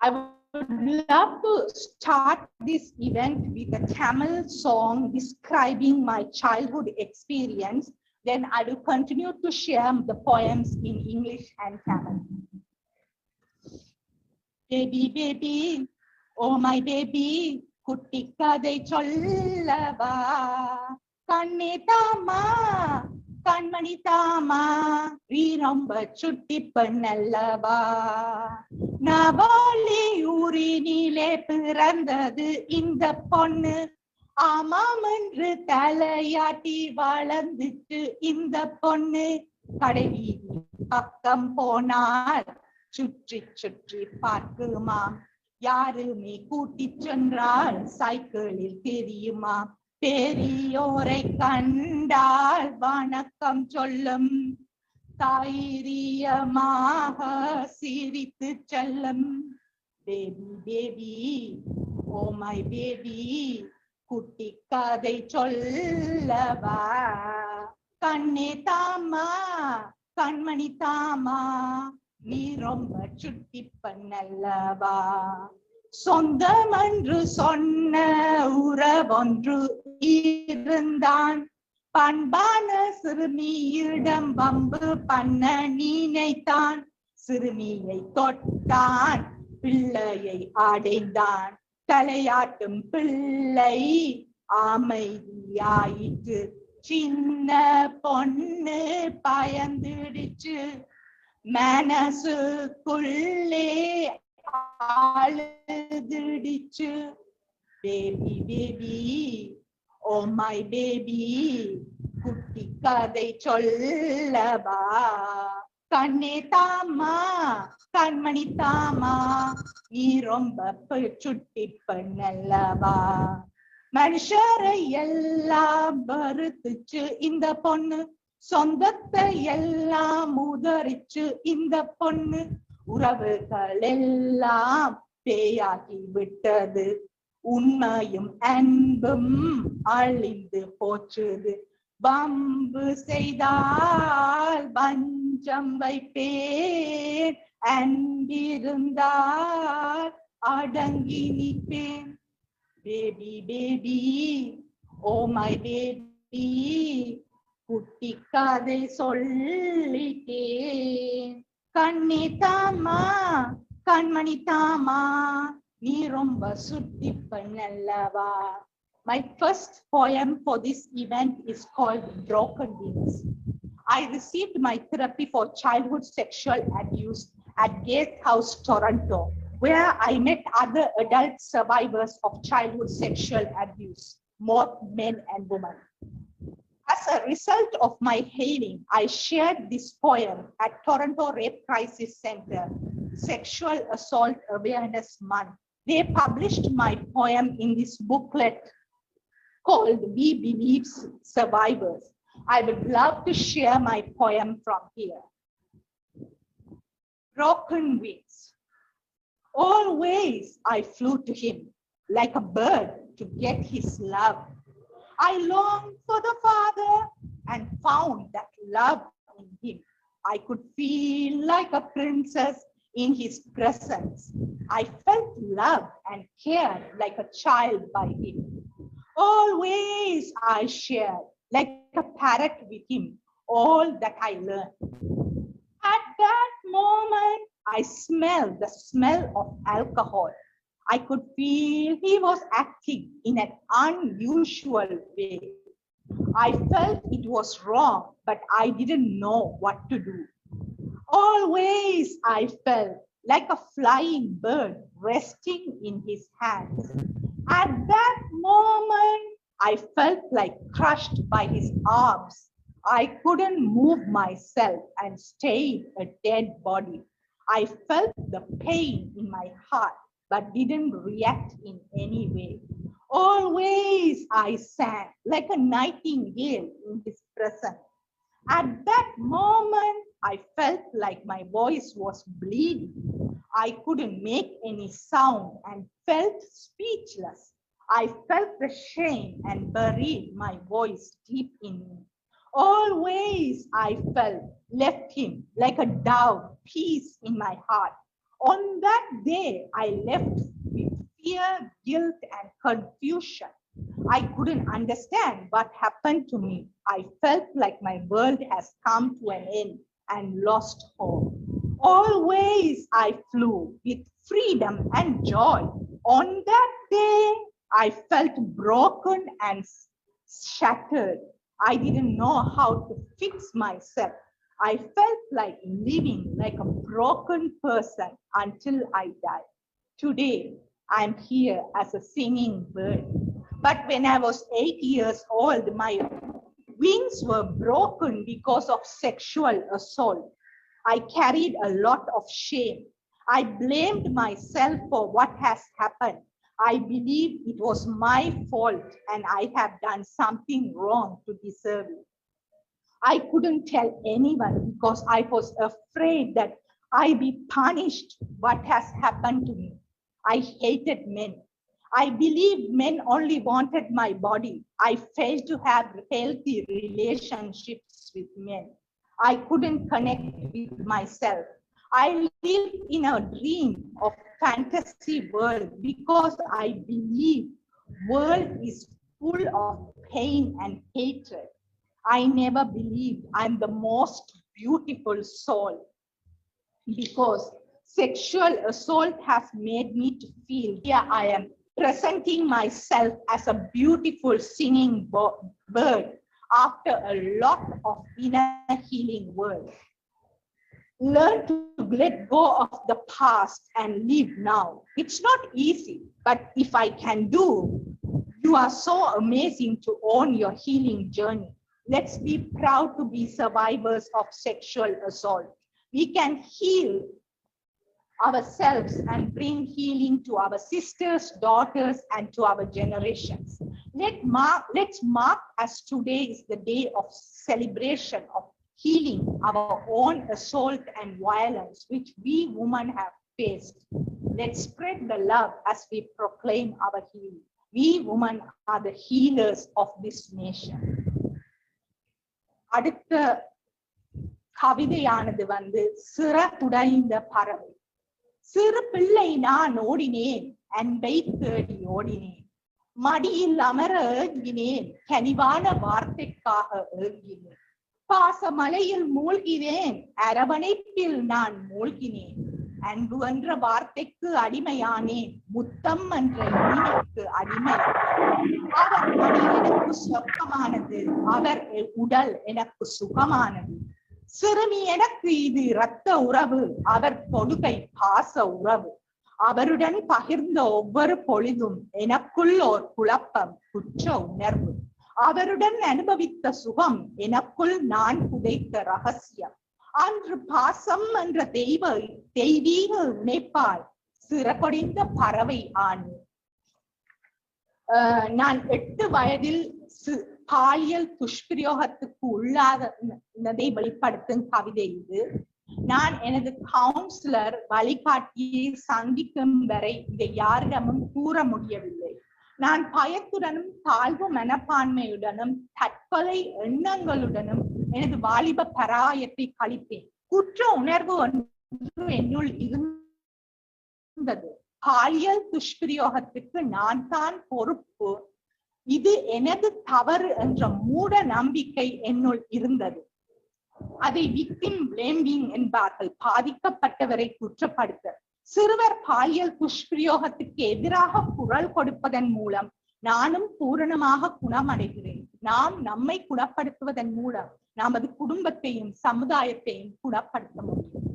I would love to start this event with a Tamil song describing my childhood experience. Then I will continue to share the poems in English and Tamil. Baby, baby, oh my baby, குட்டி கதை சொல்லவா கண்ணே தாமா கண்மணி தாமா நீ ரொம்ப சுட்டி பண்ணல்லவா? நவாலி ஊரினிலே பிறந்தது இந்த பொண்ணு. ஆமாம் என்று தலையாட்டி வளர்ந்துச்சு இந்த பொண்ணு. கடைவீதி பக்கம் போனால் சுற்றி சுற்றி பார்க்குமா யாருமே கூட்டிச் சென்றால் சைக்கிளில் தெரியுமா பெரியோரை கண்டால் வணக்கம் சொல்லும். தைரியமாக சிரித்து செல்லும். Baby baby oh my baby குட்டி கதை சொல்லவா? கண்ணே தாமா கண்மணி தாமா நீ ரொம்ப சுட்டி பண்ணல்லவா? சொந்தம் என்று சொன்ன உறவொன்று இருந்தான். பண்பான சிறுமியிடம் வம்பு பண்ண நினைத்தான். சிறுமியை தொட்டான் பிள்ளையை அடைந்தான். தலையாட்டும் பிள்ளை அமைதியாயிற்று. சின்ன பொண்ணு பயந்துடுச்சு. மனசுக்குள்ளே அழுதுடிச்சு baby baby oh my baby குட்டி கதை சொல்லவா கண்ணே தாமா கண்மணி தாமா நீ ரொம்ப சுட்டி பண்ணல்லவா மனுஷரை எல்லாம் வருத்துச்சு இந்த பொண்ணு சொந்தத்தை எல்லாம் உதறிச்சு இந்த பொண்ணு உறவுகள் எல்லாம் பேயாகி விட்டது. உண்மையும் அன்பும் அழிந்து போச்சுது. பம்பு செய்தால் பஞ்சம் வைப்பேன். அன்பிருந்தால் அடங்கி நிற்பேன். Baby baby oh my baby குட்டி கதை சொல்லிட்டேன். கண்ணே தாமா கண்மணி தாமா நீ ரொம்ப சுட்டி பண்ணல்லவா My first poem for this event is called Broken Wings. I received my therapy for childhood sexual abuse at Gatehouse, Toronto, where I met other adult survivors of childhood sexual abuse, both men and women. As a result of my healing, I shared this poem at Toronto Rape Crisis Center Sexual Assault Awareness Month. They published my poem in this booklet called We Believe Survivors. I would love to share my poem from here. Broken wings. Always I flew to him like a bird to get his love. I longed for the Father and found that love in him. I could feel like a princess in his presence. I felt love and cared like a child by him. Always I shared like a parrot with him all that I learned. At that moment, I smelled the smell of alcohol. I could feel he was acting in an unusual way. I felt it was wrong, but I didn't know what to do. Always I felt like a flying bird resting in his hands. At that moment, I felt like crushed by his arms. I couldn't move myself and stayed a dead body. I felt the pain in my heart, but didn't react in any way. Always I sang like a nightingale in his presence. At that moment, I felt like my voice was bleeding. I couldn't make any sound and felt speechless. I felt the shame and buried my voice deep in me. Always I felt left him like a dove, peace in my heart. On that day, I left with fear, guilt, and confusion. I couldn't understand what happened to me. I felt like my world has come to an end and lost hope. Always I flew with freedom and joy. On that day, I felt broken and shattered. I didn't know how to fix myself. I felt like living like a broken person until I died. Today, I'm here as a singing bird. But when I was eight years old, my wings were broken because of sexual assault. I carried a lot of shame. I blamed myself for what has happened. I believe it was my fault and I have done something wrong to deserve it. I couldn't tell anyone because I was afraid that I be punished what has happened to me. I hated men. I believed men only wanted my body. I failed to have healthy relationships with men. I couldn't connect with myself. I lived in a dream of fantasy world because I believe world is full of pain and hatred. I never believed I'm the most beautiful soul because sexual assault has made me to feel here I am presenting myself as a beautiful singing bird after a lot of inner healing work. Learn to let go of the past and live now. It's not easy, but if I can do, you are so amazing to own your healing journey. Let's be proud to be survivors of sexual assault. We can heal ourselves and bring healing to our sisters, daughters, and to our generations. Let mark, let's mark as today is the day of celebration of healing our own assault and violence which we women have faced. Let's spread the love as we proclaim our healing. We women are the healers of this nation. அடுத்த கவிதையானது வந்து சிறப்புடைந்த பறவை. சிறு பிள்ளை நான் ஓடினேன் அன்பை தேடி ஓடினேன். மடியில் அமர ஏங்கினேன் கனிவான வார்த்தைக்காக ஏங்கினேன். பாசமலையில் மூழ்கினேன் அரவணைப்பில் நான் மூழ்கினேன். அன்பு என்ற வார்த்தைக்கு அடிமையானேன் முத்தம் என்ற இனிமைக்கு அடிமை. அவர் எனக்கு சொர்க்கமானது அவர் உடல் எனக்கு சுகமானது. சிறுமி எனக்கு இது இரத்த உறவு அவர் தொடுகை பாச உறவு. அவருடன் பகிர்ந்த ஒவ்வொரு பொழுதும் எனக்குள் ஓர் குழப்பம் குற்ற உணர்வு. அவருடன் அனுபவித்த சுகம் எனக்குள் நான் புதைத்த ரகசியம். அன்று பாசம் என்ற தெய்வ தெய்வீக இணைப்பால் சிறப்படைந்த பறவை ஆண். நான் எட்டு வயதில் பாலியல் துஷ்பிரயோகத்துக்கு உள்ளாததை வெளிப்படுத்தும் கவிதை இது. நான் எனது கவுன்சிலர் வழிகாட்டியை சந்திக்கும் வரை இதை யாரிடமும் கூற முடியவில்லை. நான் பயத்துடனும் தாழ்வு மனப்பான்மையுடனும் தற்கொலை எண்ணங்களுடனும் எனது வாலிப பராயத்தை கழிப்பேன் குற்ற உணர்வு ஒன்று என்னுள் இருந்தது. பாலியல் துஷ்பிரயோகத்துக்கு நான் தான் பொறுப்பு. இது எனது தவறு என்ற மூட நம்பிக்கை என்னுள் இருந்தது. அதை விக்டிம் பிளேமிங் என்பார்கள். பாதிக்கப்பட்டவரை குற்றப்படுத்த. சிறுவர் பாலியல் துஷ்பிரயோகத்துக்கு எதிராக குரல் கொடுப்பதன் மூலம் நானும் பூரணமாக குணமடைகிறேன். நாம் நம்மை குணப்படுத்துவதன் மூலம். நமது குடும்பத்தையும் சமுதாயத்தையும் குணப்படுத்த முடியும்.